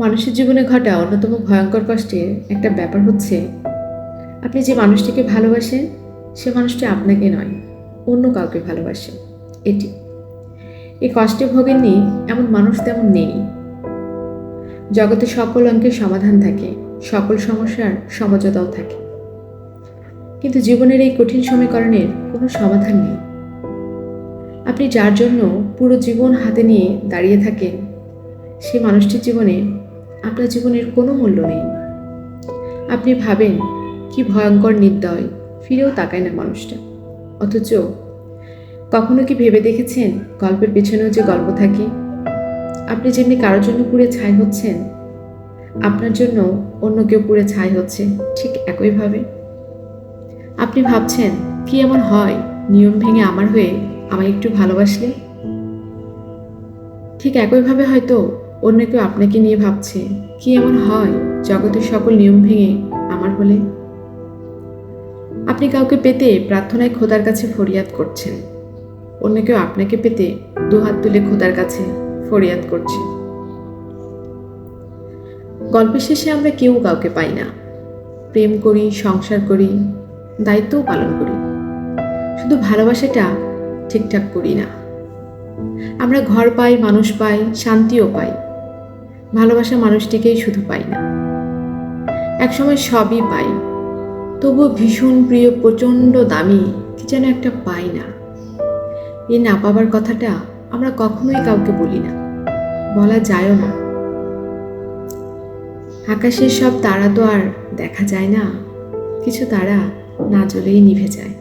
মানুষের জীবনে ঘটা অন্যতম ভয়ঙ্কর কষ্টের একটা ব্যাপার হচ্ছে, আপনি যে মানুষটিকে ভালোবাসেন, সে মানুষটি আপনাকে নয়, অন্য কাউকে ভালোবাসে। এটি। এই কষ্টে ভোগেননি এমন মানুষ তেমন নেই। জগতে সকল অঙ্কের সমাধান থাকে, সকল সমস্যার সমঝোতাও থাকে। কিন্তু জীবনের এই কঠিন সমীকরণের কোনো সমাধান নেই। আপনি যার জন্য পুরো জীবন হাতে নিয়ে দাঁড়িয়ে থাকেন, সে মানুষটির জীবনে আপনার জীবনের কোনো মূল্য নেই। আপনি ভাবেন, কি ভয়ঙ্কর নির্দয়, ফিরেও তাকায় না মানুষটা। অথচ, কখনো কি ভেবে দেখেছেন, গল্পের পেছনেও যে গল্প থাকে? আপনি যেমনি কারোর জন্য পুড়ে ছাই হচ্ছেন, আপনার জন্য অন্য কেউ পুড়ে ছাই হচ্ছে, ঠিক একইভাবে। আপনি ভাবছেন, কি এমন হয়, নিয়ম ভেঙে আমার হয়ে আমায় একটু ভালোবাসলে? ঠিক একইভাবে হয়তো অন্য কেউ আপনাকে নিয়ে ভাবছে, কি এমন হয়? জগতের সকল নিয়ম ভেঙে আমার হলে? আপনি কাউকে পেতে প্রার্থনায় খোদার কাছে ফরিয়াদ করছেন। অন্য কেউ আপনাকে পেতে দুহাত তুলে খোদার কাছে ফরিয়াদ করছে গল্পের শেষে আমরা কেউ কাউকে পাই না। প্রেম করি, সংসার করি, দায়িত্বও পালন করি। শুধু ভালোবাসাটা ঠিকঠাক করি না। আমরা ঘর পাই, মানুষ পাই, শান্তিও পাই। ভালোবাসা মানুষটিকেই শুধু পাই না। একসময় সবই পাই, তবুও ভীষণ প্রিয়, প্রচণ্ড দামি, কি যেন একটা পাই না। এই না পাবার কথাটা আমরা কখনোই কাউকে বলি না, বলা যায়ও না। আকাশের সব তারা তো আর দেখা যায় না, কিছু তারা না জ্বলেই নিভে যায়।